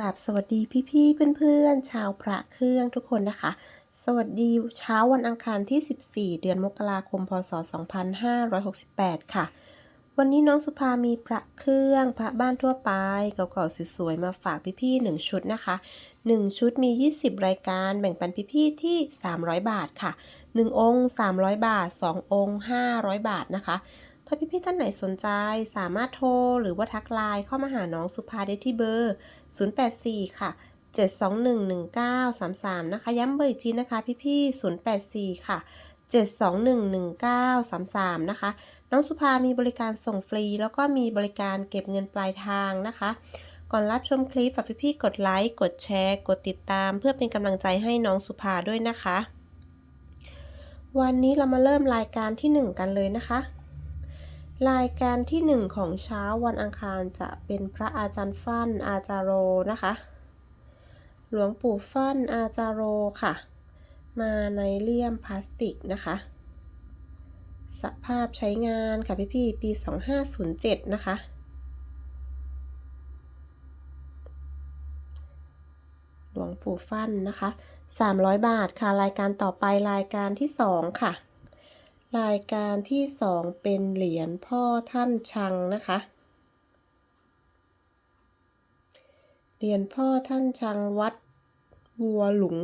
ราบสวัสดีพี่ๆเพื่อนๆ ชาวพระเครื่องทุกคนนะคะ สวัสดีเช้าวันอังคารที่ 14 เดือนมกราคม พศ 2568 ค่ะ วันนี้น้องสุภามีพระเครื่อง พระบ้านทั่วไปเก่าๆสวยๆมาฝากพี่ๆ1ชุดนะคะ 1 ชุดมี 20 รายการแบ่งปันพี่ๆที่ 300 บาทค่ะ 1 องค์ 300 บาท 2 องค์ 500 บาทนะคะ ถ้าพี่ๆท่านไหนสนใจสามารถโทรหรือว่าทักไลน์เข้ามาหาน้องสุภาได้ที่เบอร์ 084 ค่ะ 7211933 นะคะ ย้ำเบอร์อีกทีนะคะ พี่ๆ084 ค่ะ 7211933 นะคะ น้องสุภามีบริการส่งฟรี แล้วก็มีบริการเก็บเงินปลายทางนะคะ ก่อนรับชมคลิปฝากพี่ๆกดไลค์ กดแชร์ กดติดตาม เพื่อเป็นกำลังใจให้น้องสุภาด้วยนะคะ วันนี้เรามาเริ่มรายการที่ 1 กันเลยนะคะ รายการที่ 1 ของเช้าวันอังคารจะเป็นพระอาจารย์ฟั่นอาจารโรนะคะ หลวงปู่ฟั่นอาจารโรค่ะ มาในเลี่ยมพลาสติกนะคะ สภาพใช้งานค่ะพี่ๆปี 2507 นะคะ หลวงปู่ฟั่นนะคะ 300 บาทค่ะ รายการต่อไปรายการที่ 2 ค่ะ รายการที่สองเป็นเหรียญพ่อท่านชังนะคะ เหรียญพ่อท่านชังวัดวัวหลุง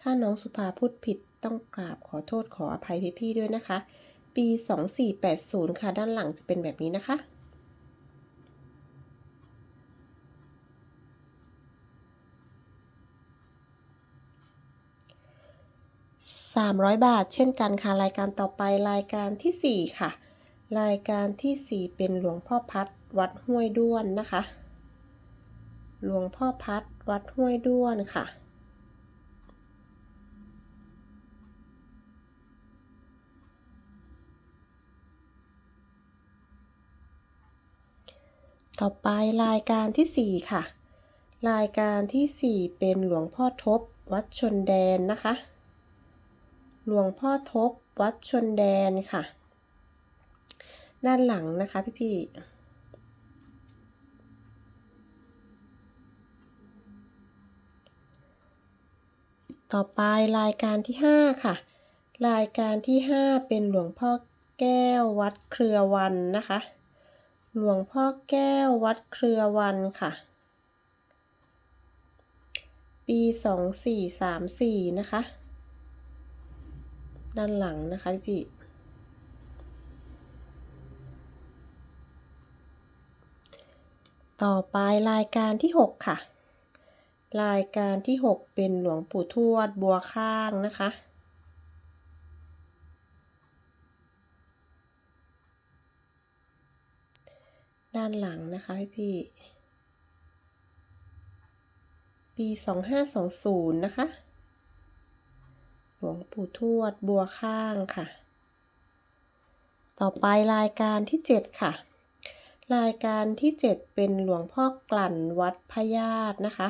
ถ้าน้องสุภาพูดผิดต้องกราบขอโทษขออภัยพี่ๆด้วยนะคะ ปี 2480 ค่ะ ด้านหลังจะเป็นแบบนี้นะคะ 300 บาท เช่นกันค่ะ รายการต่อไปรายการทีสี่ 4 ค่ะ รายการที่ 4 เป็นหลวงพ่อพัดวัดห้วยด้วนนะคะ หลวงพ่อพัดวัดห้วยด้วนค่ะต่อไปรายการที่ 4 ค่ะ รายการที่ 4 เป็นหลวงพ่อทบ วัดชนแดนนะคะ หลวงพ่อทบวัดชนแดนค่ะ ด้านหลังนะคะพี่ๆต่อไปรายการที่ 5 ค่ะ รายการที่ 5 เป็นหลวงพ่อแก้ววัดเครือวันนะคะ หลวงพ่อแก้ววัดเครือวันค่ะ ปี 2434 นะคะ ด้านหลังนะคะพี่ต่อไปรายการที่ 6 ค่ะ รายการที่ 6 เป็นหลวงปู่ทวดบัวข้างนะคะ ด้านหลังนะคะพี่พี่ปี 2520 นะคะ วงปู่ทวดบัวข้างค่ะ ต่อไปรายการที่ 7 ค่ะ รายการที่ 7 เป็นหลวงพ่อกลั่นวัดพระญาตินะคะ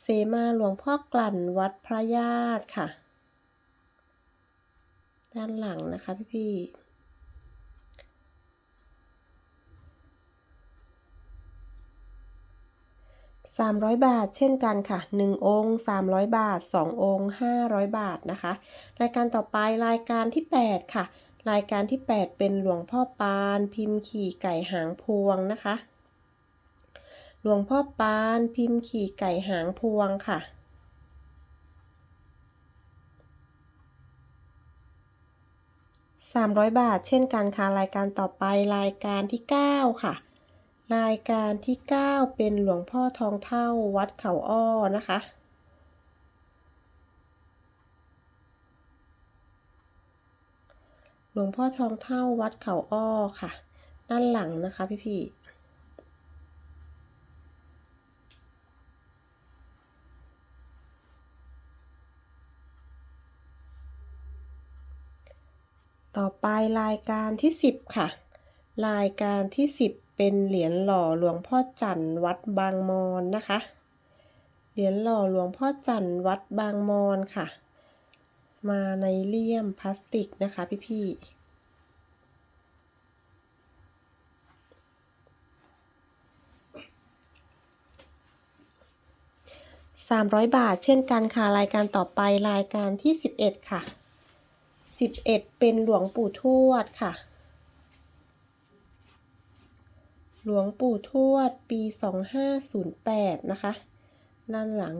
เสมาหลวงพ่อกลั่นวัดพระญาติค่ะ ด้านหลังนะคะพี่พี่ 300 บาท เช่นกันค่ะ 1 องค์ 300 บาท 2 องค์ 500 บาทนะคะ รายการต่อไปรายการที่ 8 ค่ะ รายการที่ 8 เป็นหลวงพ่อปาน พิมพ์ขี่ไก่หางพวงนะคะ หลวงพ่อปาน พิมพ์ขี่ไก่หางพวงค่ะ300 บาท เช่นกันค่ะ รายการต่อไปรายการที่ 9 ค่ะ รายการที่ 9 เป็นหลวงพ่อทองเท่าวัดเขาอ้อนะคะ หลวงพ่อทองเท่าวัดเขาอ้อค่ะ ด้านหลังนะคะพี่พี่ต่อไปรายการที่ 10 ค่ะ รายการที่ 10 เป็นเหรียญหล่อหลวงพ่อจันทร์วัดบางมอนนะคะ เหรียญหล่อหลวงพ่อจันทร์วัดบางมอนค่ะ มาในเลี่ยมพลาสติกนะคะพี่ๆ300 บาทเช่นกันค่ะ รายการต่อไปรายการที่ 11 ค่ะ 11 เป็นหลวงปู่ทวดค่ะ หลวงปู่ทวดปี 2508 นะคะ ด้านหลัง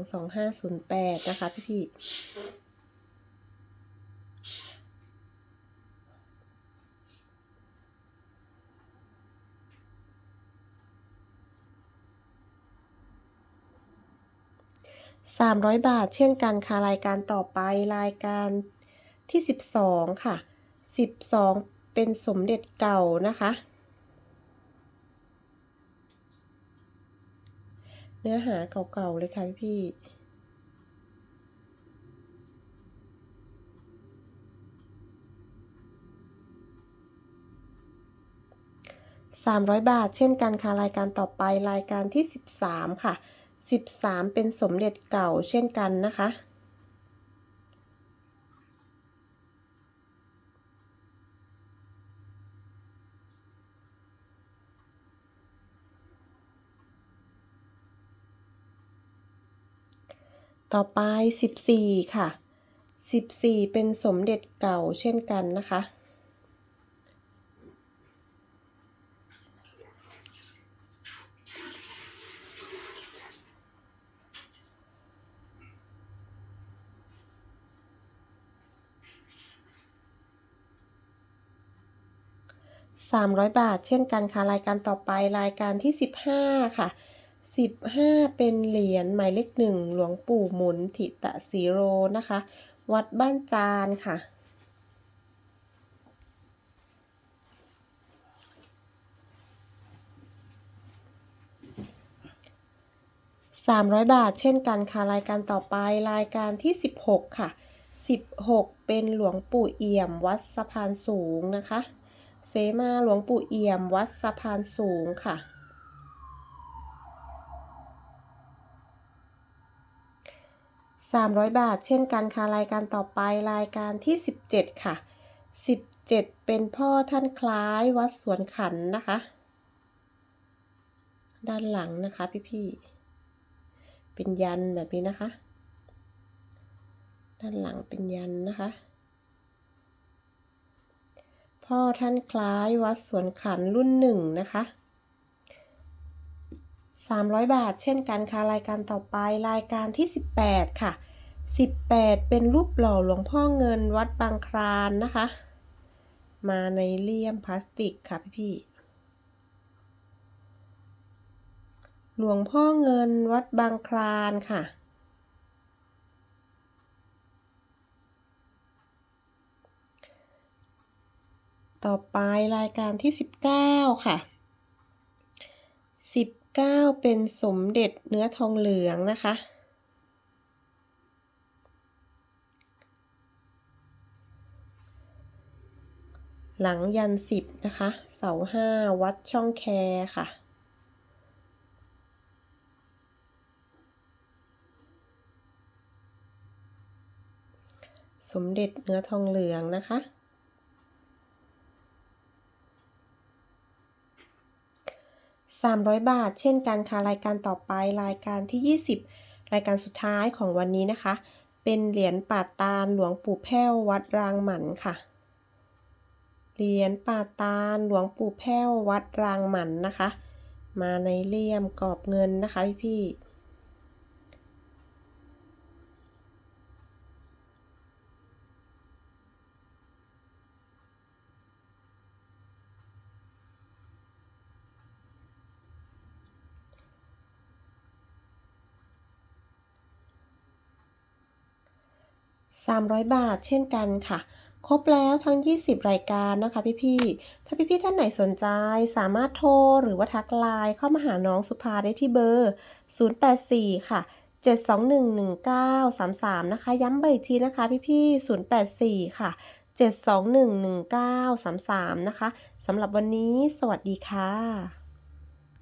2508 นะคะพี่พี่สามร้อยบาท เช่นกันค่ะรายการต่อไปรายการที่สิบสองค่ะสิบสองเป็นสมเด็จเก่านะคะ เนื้อหาเก่าๆเลยค่ะพี่ๆสามร้อยบาท เช่นกันค่ะรายการต่อไปรายการที่สิบสามค่ะสิบสามเป็นสมเด็จเก่าเช่นกันนะคะ ต่อไป 14 ค่ะ 14 เป็นสมเด็จเก่าเช่นกันนะคะ 300 บาทเช่นกันค่ะ รายการต่อไปรายการที่ 15 ค่ะ 15 เป็นเหรียญหมายเลขหนึ่งหลวงปู่หมุนทิตะสีโรนะคะ วัดบ้านจานค่ะ 300 บาทเช่นกันค่ะ รายการต่อไปรายการที่ 16 ค่ะ 16 เป็นหลวงปู่เอี่ยมวัดสะพานสูงนะคะเสมาหลวงปู่เอี่ยมวัดสะพานสูงค่ะ 300 บาท เช่นกันค่ะรายการต่อไปรายการที่ 17 ค่ะ 17 เป็นพ่อท่านคล้ายวัดสวนขันนะคะ ด้านหลังนะคะพี่ๆเป็นยันแบบนี้นะคะ ด้านหลังเป็นยันนะคะ พ่อท่านคล้ายวัดสวนขันรุ่นหนึ่งนะคะ 300 บาท เช่นกันค่ะรายการต่อไปรายการที่ 18 ค่ะ 18 เป็นรูปหล่อหลวงพ่อเงินวัดบางครานนะคะ มาในเลี่ยมพลาสติกค่ะพี่ๆหลวงพ่อเงินวัดบางครานค่ะ ต่อไปรายการที่ 19 ค่ะ 19เป็นสมเด็จเนื้อทองเหลืองนะคะ หลังยันสิบนะคะ เสาห้าวัดช่องแคค่ะสมเด็จเนื้อทองเหลืองนะคะ 300 บาท เช่นกันค่ะรายการต่อไปรายการที่ 20 รายการสุดท้ายของวันนี้นะคะ เป็นเหรียญป่าตาลหลวงปู่แพ้ววัดรางหมันค่ะ เหรียญป่าตาลหลวงปู่แพ้ววัดรางหมันนะคะ มาในเลี่ยมกรอบเงินนะคะพี่พี่ 300 บาทเช่นกันค่ะ ครบแล้วทั้ง 20 รายการนะคะพี่ๆ ถ้าพี่ๆท่านไหนสนใจสามารถโทรหรือว่าทักไลน์เข้ามาหาน้องสุภาได้ที่เบอร์ 084 ค่ะ 7211933 นะคะ ย้ำเบอร์อีกทีนะคะพี่ๆ 084 ค่ะ 7211933 นะคะสำหรับวันนี้สวัสดีค่ะ